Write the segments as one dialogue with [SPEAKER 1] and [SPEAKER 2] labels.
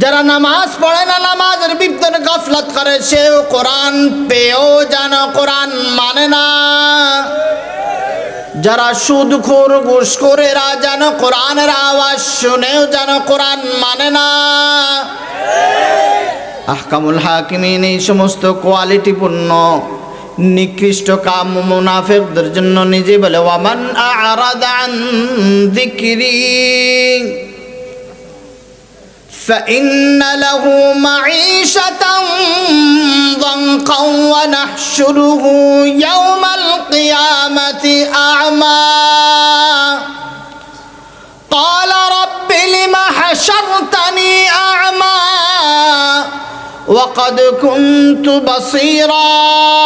[SPEAKER 1] যারা নামাজ পড়ে না নামাজের ভিতরে গফলত করে, সেও কোরআন পেয়েও যেন কোরআন মানে না। যারা সুদখোর ঘুষখোরেরা যেন কোরআনের আওয়াজ শুনেও যেন কোরআন মানে না। আহকামুল হাকিমিন, এই সমস্ত কোয়ালিটিপূর্ণ, নিকৃষ্ট কাম মুনাফিকদের জন্য নিজে বলে, ওয়ামান আরাদান যিকরি। فإن له معيشة ضنقا ونحشره يوم القيامة أعمى. قال رب لم حشرتني أعمى وقد كنت بصيرا.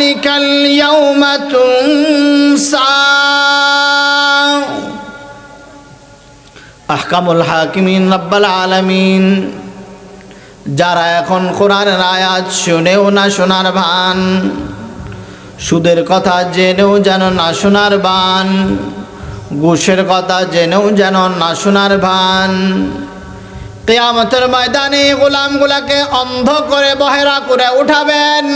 [SPEAKER 1] وكذلك اليوم تنسى আহকামুল হাকিমিন রব্বাল আলামিন যারা এখন কোরআনের আয়াত শুনেও না শোনার ভান সুদের কথা জেনেও যেন না শোনার বান ঘুষের কথা জেনেও যেন না শোনার ভান কেয়ামতের ময়দানে গোলামগুলাকে অন্ধ করে বহেরা করে উঠাবেন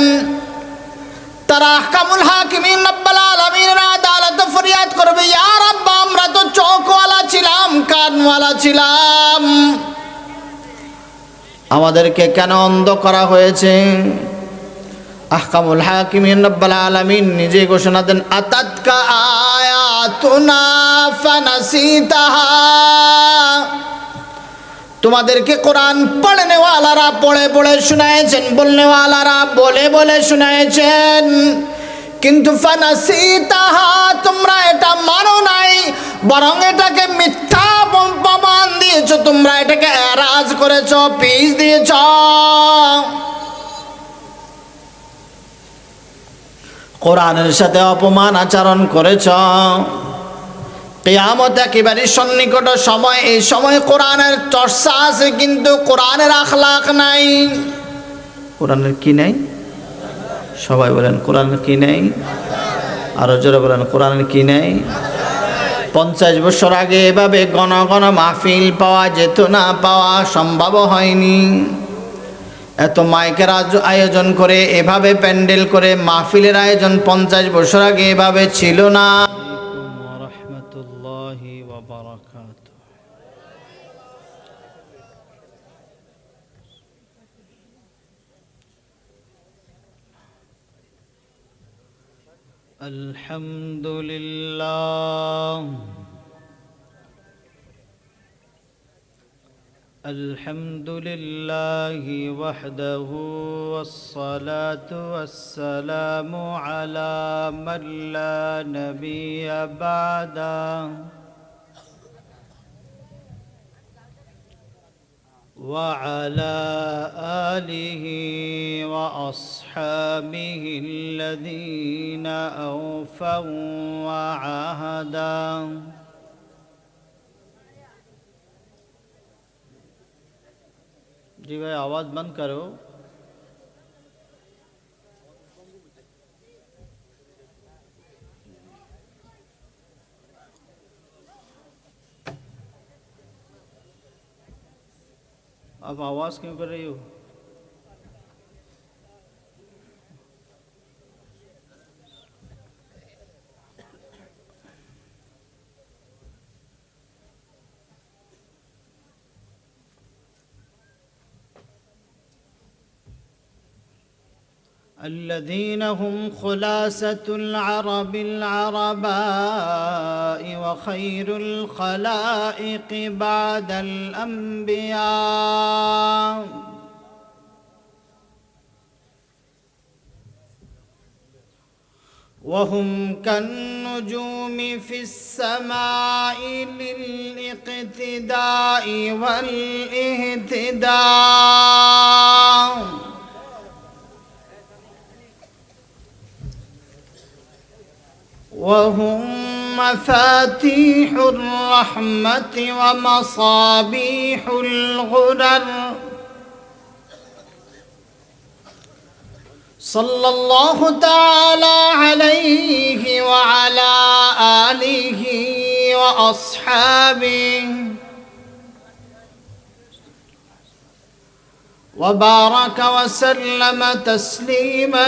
[SPEAKER 1] তারা আহকামুল হাকিমিন রব্বাল আলামিনের আদালতে ফরিয়াদ করবে, ইয়া রাব্বা, আমরা তো চোখওয়ালা ছিলাম, কানওয়ালা ছিলাম। আমাদেরকে কেন অন্ধ করা হয়েছে? আহকামুল হাকিমিন রব্বাল আলামিন নিজে ঘোষণা দেন, আতাতকা আয়াতুনা ফানাসিতাহা। তোমাদেরকে কোরআন পড়নেওয়ালারা পড়ে পড়ে শুনাইছেন, বলনেওয়ালারা বলে বলে শুনাইছেন। কিন্তু ফানাসি তাহা তোমরা এটা মানো নাই, বরং এটাকে মিথ্যা প্রমাণ দিয়েছ, তোমরা এটাকে এরাজ করেছ, পিস দিয়েছ। কোরআনের সাথে অপমান আচরণ করেছ। কেয়ামত একেবারে সন্নিকট সময়, এই সময় কোরআনের চর্চা আছে, কিন্তু কোরআনের আখলাখ নাই। কোরআনের কি নাই? সবাই বলেন কোরআনের কি নেই? আরও জোরে বলেন কোরআনের কি নেই? পঞ্চাশ বছর আগে এভাবে ঘন ঘন মাহফিল পাওয়া যেত না, পাওয়া সম্ভব হয়নি। এত মাইকের আয়োজন করে, এভাবে প্যান্ডেল করে মাহফিলের আয়োজন পঞ্চাশ বছর আগে এভাবে ছিল না।
[SPEAKER 2] الحمد لله الحمد لله وحده والصلاة والسلام على من لا نبي بعده وعلى آله وأصحابه الذين أوفوا وعهدا. جی بھائی آواز بند کرو۔ آپ آواز کیوں کر رہی ہو؟ الذين هم خلاصة العرب العرباء وخير الخلائق بعد الأنبياء. وهم كالنجوم في السماء للإقتداء والإهتداء. وهم مفاتيح الرحمة ومصابيح الغدر صلى الله تعالى عليه وعلى آله وأصحابه. وبارك وسلم تسليما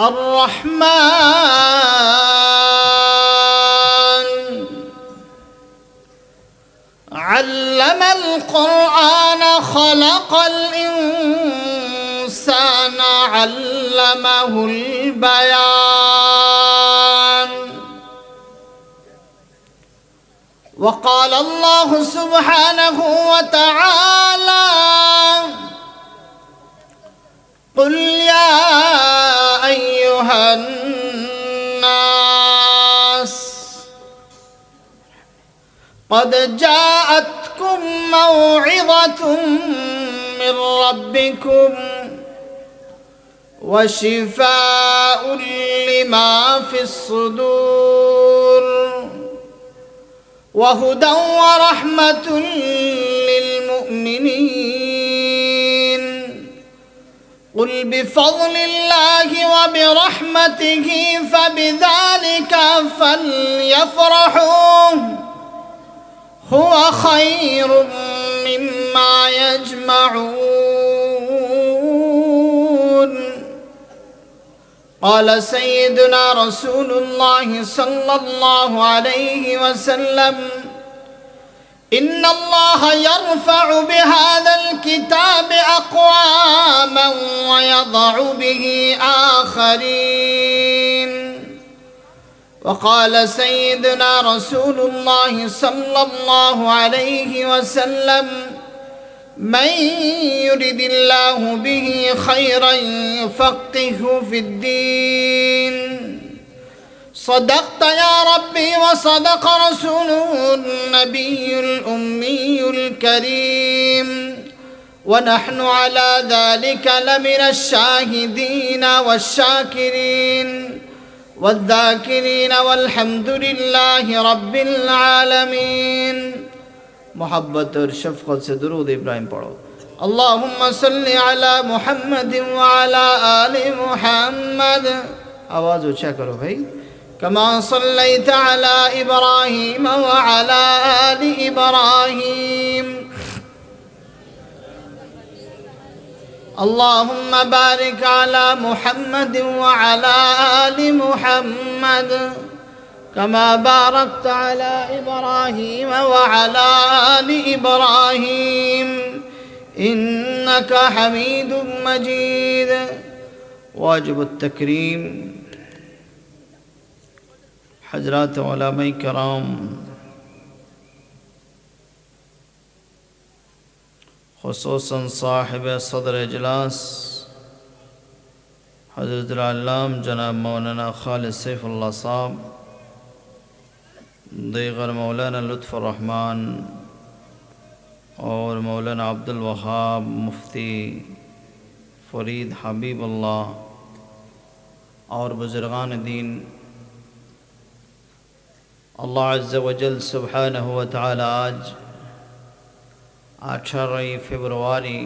[SPEAKER 2] الرحمن. علم القرآن خلق الإنسان علمه البيان. وقال الله سبحانه وتعالى قل يا أيها الناس قد جاءتكم موعظة من ربكم وشفاء لما في الصدور وهدى ورحمة للمؤمنين. قل بفضل الله وبرحمته فبذلك فليفرحوا. هو خير مما يجمعون. قال سيدنا رسول الله صلى الله عليه وسلم إن الله يرفع بهذا الكتاب أقواما ويضع به آخرين. وقال سيدنا رسول الله صلى الله عليه وسلم من يرد الله به خيرا يفقهه في الدين. صدقت يا ربي وصدق رسوله النبي الأمي الكريم. ونحن على ذلك لمن الشاهدين والشاكرين. والذاكرين والحمد لله رب العالمين. شفقت سے درود ابراہیم پڑھو. اللهم صل على محمد وعلى آل محمد. آواز اونچا کرو بھائی؟ كما صليت على إبراهيم وعلى آل إبراهيم. اللهم بارك على محمد وعلى آل محمد. كما باركت على إبراهيم وعلى آل إبراهيم. إنك حميد مجيد. واجب التكريم. حضرات علماء کرام۔ خصوصا صاحب صدر اجلاس، حضرت العلام جناب مولانا خالد سیف اللہ صاحب، دیگر مولانا لطف الرحمن اور مولانا عبد الوہاب مفتی فرید حبیب اللہ اور بزرگان دین اللہ عز و جل سبحانہ و تعالی آج اٹھارہ فبرواری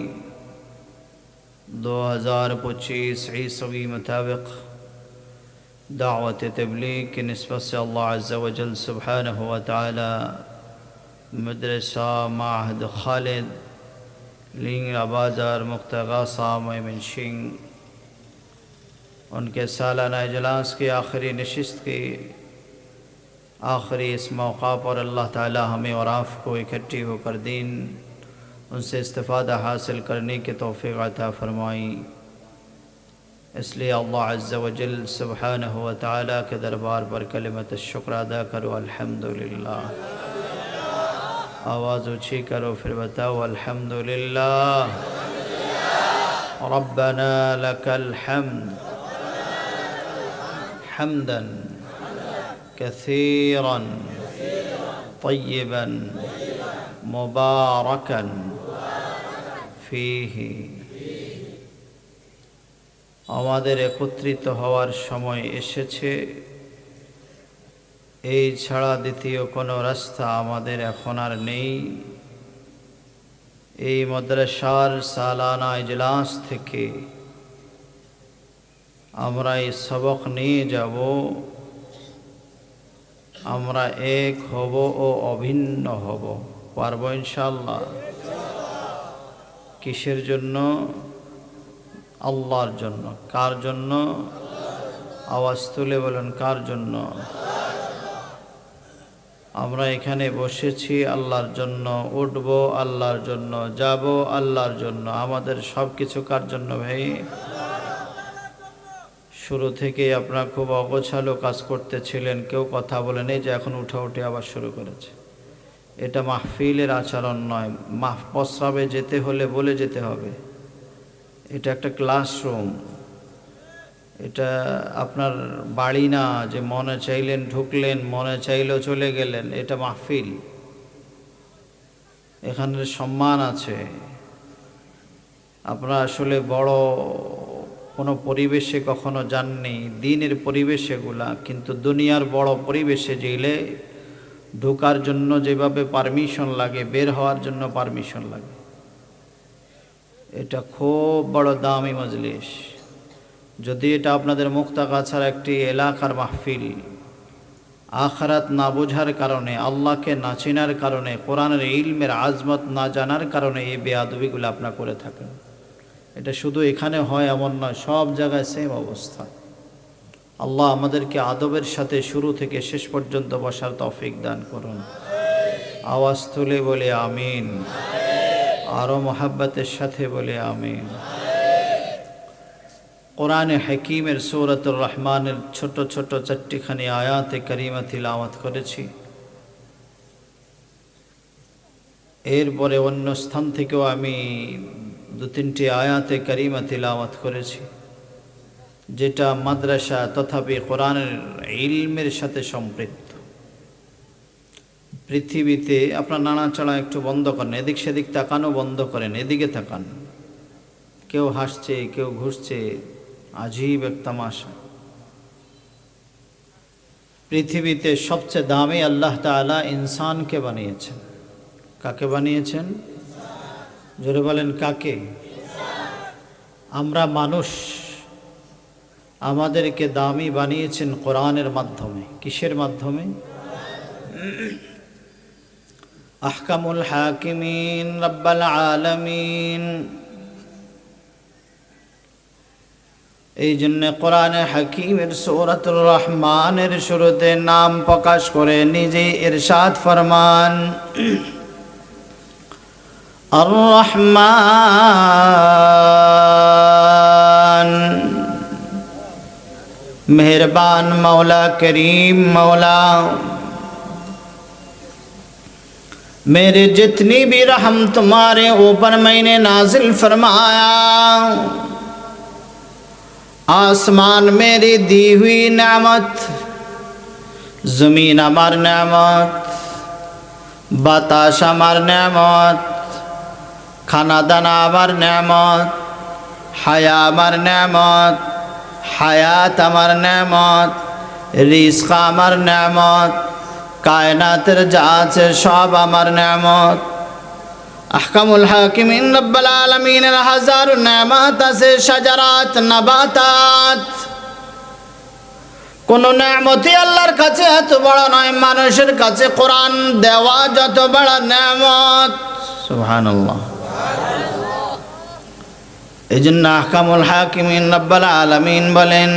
[SPEAKER 2] دو ہزار پچیس عیسوی مطابق دعوت تبلیغ کی نسبت سے اللہ عز و جل سبحانہ و تعالی مدرسہ معہد خالد، لنگڑا بازار مختغاصہ میمن شنگ، ان کے سالانہ اجلاس کی آخری نشست کی آخری اس موقع پر اللہ تعالی ہمیں اور آپ کو اکٹھی ہو کر دین، ان سے استفادہ حاصل کرنے کے توفیق عطا فرمائیں اس لیے اللہ عز و جل سبحانہ و تعالی کے دربار پر کلمت الشکر ادا کرو، الحمدللہ۔ آواز اچھی کرو، پھر بتاؤ، الحمدللہ۔ ربنا لکا الحمد۔ حمدن كثيرا طيبا مباركا فيه আমাদের একত্রিত হওয়ার সময় এসেছে এই ছাড়া দ্বিতীয় কোনো রাস্তা আমাদের এখন আর নেই এই মাদ্রাসার সালানা ইজলাস থেকে আমরা এই সবক নিয়ে যাব আমরা এক হব ও অভিন্ন হব। পারব ইনশাল্লাহ কিসের জন্য? আল্লাহর জন্য। কার জন্য? আওয়াজ তুলে বলেন, কার জন্য? আমরা এখানে বসেছি আল্লাহর জন্য, উঠব আল্লাহর জন্য, যাব আল্লাহর জন্য। আমাদের সব কিছু কার জন্য ভাই? শুরু থেকে আপনারা খুব অগোছালো কাজ করতেছিলেন, কেউ কথা বলেন এই যে এখন উঠা উঠে আবার শুরু করেছে। এটা মাহফিলের আচরণ নয়, মাহ, প্রস্রাবে যেতে হলে বলে যেতে হবে। এটা একটা ক্লাসরুম। এটা আপনার বাড়ি না, যে মনে চাইলেন ঢুকলেন, মনে চাইলেও চলে গেলেন, এটা মাহফিল। এখানে সম্মান আছে। আপনারা আসলে বড় কোনো পরিবেশে কখনো যাননি, দিনের পরিবেশ এগুলা কিন্তু দুনিয়ার বড় পরিবেশে গেলে ঢোকার জন্য যেভাবে পারমিশন লাগে, বের হওয়ার জন্য পারমিশন লাগে। এটা খুব বড় দামি মজলিস। যদি এটা আপনাদের মুক্তাগাছার একটি এলাকার মাহফিল, আখরাত না বোঝার কারণে, আল্লাহকে না চেনার কারণে, কোরআনের ইলমের আজমত না জানার কারণে এই বেয়াদবিগুলো আপনার করে থাকেন। এটা শুধু এখানে হয়, এমন নয়, সব জায়গায় সেম অবস্থা। আল্লাহ আমাদেরকে আদবের সাথে শুরু থেকে শেষ পর্যন্ত বসার তফিক দান করুন। আওয়াজ তুলে বলে আমিন। আরও মোহাব্বতের সাথে বলে আমিন। কোরআনে হাকিমের সৌরতুর রহমানের ছোট ছোট চারটিখানি আয়াতে করিমা তিলাওয়াত করেছি। এরপরে অন্য স্থান থেকেও আমি দু তিনটি আয়াতে করিমা তিলাওয়াত করেছি, যেটা মাদ্রাসা তথাপি কোরআনের ইলমের সাথে সম্পৃক্ত। পৃথিবীতে আপনার নাড়াচাড়া একটু বন্ধ করেন, এদিক সেদিক তাকানো বন্ধ করেন, এদিকে তাকান। কেউ হাসছে, কেউ ঘুরছে, আজীব এক তামাশা। পৃথিবীতে সবচেয়ে দামি আল্লাহ তাআলা ইনসানকে বানিয়েছেন। কাকে বানিয়েছেন? জোরে বলেন, কাকে? আমরা মানুষ, আমাদেরকে দামি বানিয়েছেন কোরআনের মাধ্যমে। কিসের মাধ্যমে? আহকামুল হাকিমিন রব্বাল আলমিন। এই জন্য কোরআনে হাকিমের সৌরাতুর রহমানের শুরুতে নাম প্রকাশ করে নিজে ইরশাদ ফরমান। الرحمن. مہربان مولا کریم مولا. میرے جتنی بھی رحم تمہارے اوپر میں نے نازل فرمایا، آسمان میری دی ہوئی نعمت، زمین امر نعمت بتاش امر نعمت খানা দানা আমার নেমত হায়া আমার নেমত হায়াত আমার নেমত রিস্ক আমার নেমত কায়নাতের যা আছে সব আমার নেমত আহকামুল হাকিমিন রব্বাল আলামিনের হাজার নেমত আছে, সাজারাত, নাবাতাত। কোন নেমতি আল্লাহর কাছে এত বড় নয়, মানুষের কাছে কোরআন দেওয়া যত বড় নেমত সুবহানাল্লাহ। এই জন্য আহকামুল হাকিমিন রব্বাল আলামিন বলেন,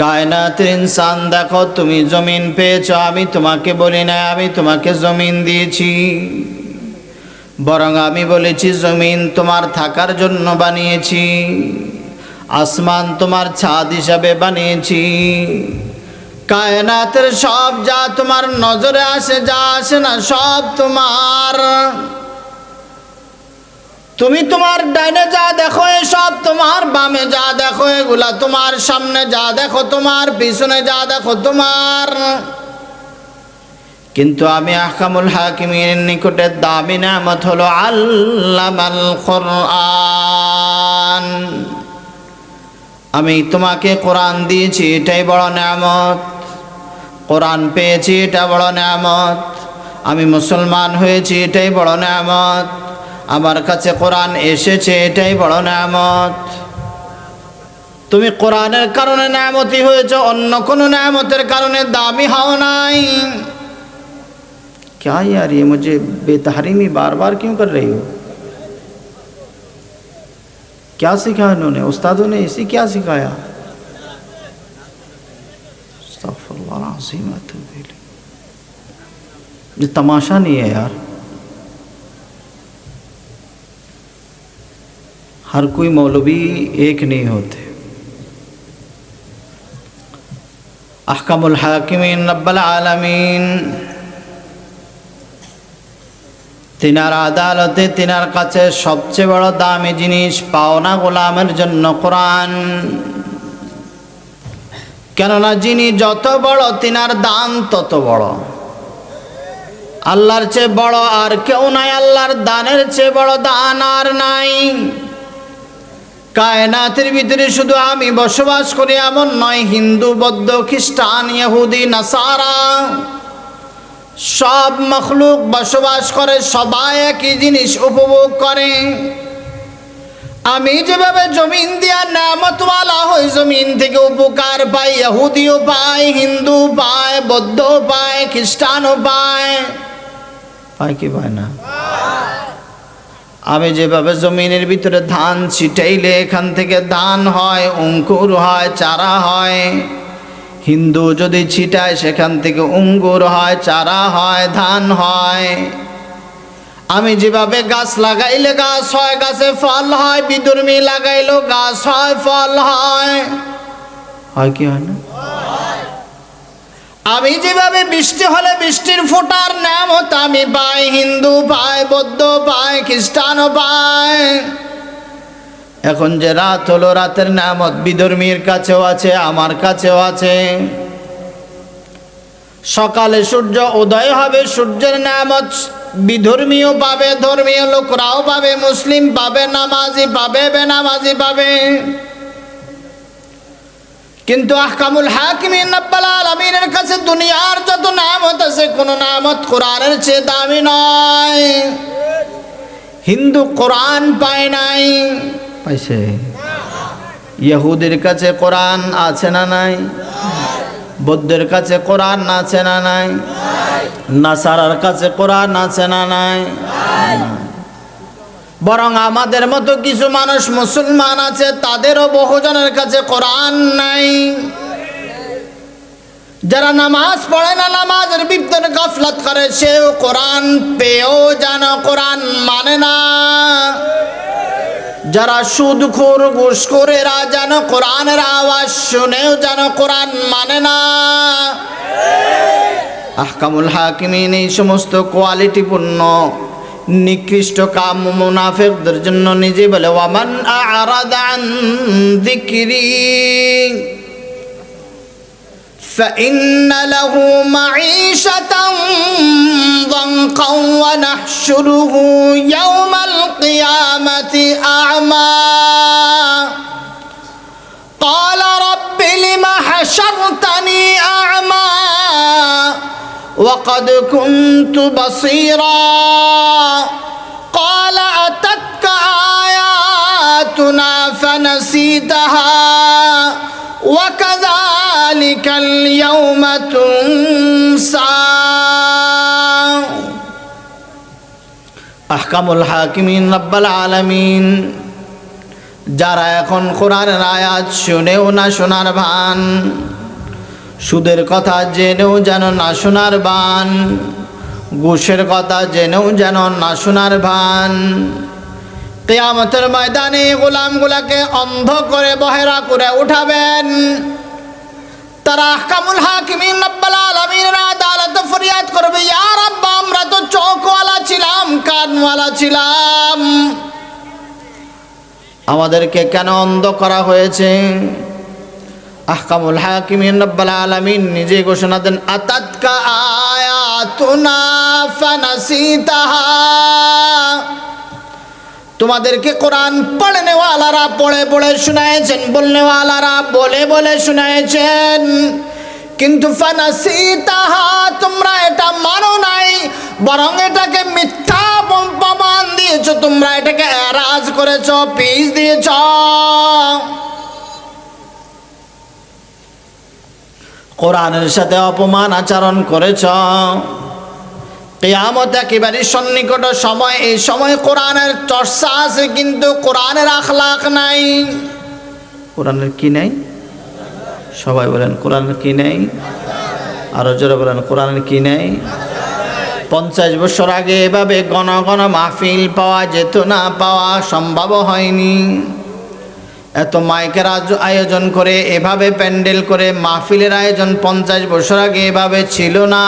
[SPEAKER 2] কায়নাতের ইনসান দেখো, তুমি জমিন পেয়েছ, আমি তোমাকে বলি না, আমি তোমাকে জমিন দিয়েছি। বরং আমি বলেছি, জমিন তোমার থাকার জন্য বানিয়েছি, আসমান তোমার ছাদ হিসাবে বানিয়েছি। কায়নাতের সব যা তোমার নজরে আসে, যা আসে না, সব তোমার।
[SPEAKER 1] তুমি তোমার ডাইনে যা দেখো এসব, তোমার বামে যা দেখো এগুলা, তোমার সামনে যা দেখো, তোমার পিছনে যা দেখো, তোমার। কিন্তু আমি আহকামুল হাকিমের নিকটে দামি নামত হলো আল্লামাল কোরআন। আমি তোমাকে কোরআন দিয়েছি, এটাই বড় নামত কোরআন পেয়েছি, এটা বড় নামত আমি মুসলমান হয়েছি, এটাই বড় নামত আমার কাছে কোরআন এসেছে، এটাই বড় নামত তুমি কোরআনের কারণে নামতি হয়েছ، অন্য কোনো নামতের কারণে দামি হও নাই। کیا یار یہ مجھے بے تحریمی بار بار کیوں کر رہی ہو کیا سکھا انہوں نے استادوں نے اسی کیا سکھایا? استغفر اللہ العظیم یہ تماشا نہیں ہے یار۔ हर कोई मौलवी एक नहीं होते अहकमुल हाकिमीन रब्बल आलमीन তিনার আদালতে তিনার কাছে সবচেয়ে বড় দামি জিনিস পাওনা গোলামের জন্য কোরআন কেননা যিনি যত বড় তিনার দান তত বড় আল্লাহর চেয়ে বড় আর কেউ নাই আল্লাহর দানের চেয়ে বড় দান আর নাই কায়নাতের ভিতরে শুধু আমি বসবাস করি, এমন নয়, হিন্দু, বৌদ্ধ, খ্রিস্টান, ইহুদি, নাসারা, সব মখলুক বসবাস করে, সবাই একই জিনিস উপভোগ করে। আমি যেভাবে জমিন দিয়া নামতওয়ালা হই, জমিন থেকে উপকার পাই, ইহুদিও পায় হিন্দু পায় বৌদ্ধ পায় খ্রিস্টানও পায় পায় কি পায় না? আমি যেভাবে জমিনের ভিতরে ধান ছিটাইলে এখান থেকে ধান হয়, অঙ্কুর হয়, চারা হয়। হিন্দু যদি ছিটায়, সেখান থেকে অঙ্গুর হয়, চারা হয়, ধান হয়। আমি যেভাবে গাছ লাগাইলে গাছ হয়, গাছে ফল হয় বিদুর্মি লাগাইলেও গাছ হয়, ফল হয়। হয় কি হয় না? আমি যেভাবে বৃষ্টি হলে বৃষ্টির ফোটার নাম হতো, আমি পাই হিন্দু পাই বৌদ্ধ পাই খ্রিস্টানও পাই এখন যে রাত হলো, রাতের নামত বিধর্মীর কাছেও আছে, আমার কাছেও আছে। সকালে সূর্য উদয় হবে, সূর্যের নামত বিধর্মীয় পাবে, ধর্মীয় লোকরাও পাবে, মুসলিম পাবে, নামাজি পাবে, বেনামাজি পাবে। কিন্তু আহকামুল আলামিনের কাছে দুনিয়ার যত নামত আছে, কোন নামত কোরআনের চেয়ে দামি নয়। হিন্দু কোরআন পায় নাই। পাইছে? ইহুদির কাছে কোরআন আছে না নাই? বৌদ্ধের কাছে কোরআন আছে না নাই? নাসারার কাছে কোরআন আছে না নাই? বরং আমাদের মতো কিছু মানুষ মুসলমান আছে, তাদেরও বহুজনের কাছে কোরআন নাই। যারা নামাজ পড়ে না নামাজের ভিতরে গফলত করে, সেও কোরআন পেয়েও যেন কোরআন মানে না। যারা সুদখোর ঘুষখোরেরা যেন কোরআনের আওয়াজ শুনেও যেন কোরআন মানে না। আহকামুল হাকিমিন, এই সমস্ত কোয়ালিটিপূর্ণ, নিকৃষ্ট কাম মুনাফিকদের জন্য নিজে বলে, ওয়ামান আরাদান যিকরি فإن له معيشة ضنقا ونحشره يوم القيامة أعمى. قال رب لم حشرتني أعمى وقد كنت بصيرا. قال أتتك آياتنا فنسيتها وكذلك اليوم تنسى আহকামুল হাকিমিন রব্বাল আলামিন যারা এখন কোরআনের আয়াত শুনেও না শোনার ভান সুদের কথা জেনেও যেন না শোনার বান ঘুষের কথা জেনেও যেন না শোনার ভান কেয়ামতের ময়দানে গোলামগুলাকে অন্ধ করে বহেরা করে উঠাবেন ফরিয়াদ করবে তো ছিলাম, কানওয়ালা ছিলাম। আমাদেরকে কেন অন্ধ করা হয়েছে? আহকামুল হাকিমিন রব্বাল আলামিন নিজে ঘোষণা দেন, আতাতকা আয়াতুনা ফানাসিতাহা। তোমাদেরকে কোরআন পড়নেওয়ালারা পড়ে পড়ে শুনায়েছেন বলনেওয়ালারা বলে বলে শুনায়েছেন কিন্তু ফানাসিতাহা, তোমরা এটা মানো নাই, বরং এটাকে মিথ্যা প্রমাণ দিয়েছ, তোমরা এটাকে এরাজ করেছ, পিস দিয়েছ। কোরআনের সাথে অপমান আচরণ করেছ। কেয়ামত একেবারে সন্নিকট সময়। এই সময় কোরআনের চর্চা আছে, কিন্তু কোরআনের আখলাখ নাই। কোরআনের কি নেই? সবাই বলেন কোরআনের কি নেই? আরও জোরে বলেন কোরআনের কি নেই? পঞ্চাশ বছর আগে এভাবে ঘন ঘন মাহফিল পাওয়া যেত না, পাওয়া সম্ভব হয়নি। এত মাইকের আয়োজন করে, এভাবে প্যান্ডেল করে মাহফিলের আয়োজন পঞ্চাশ বছর আগে এভাবে ছিল না।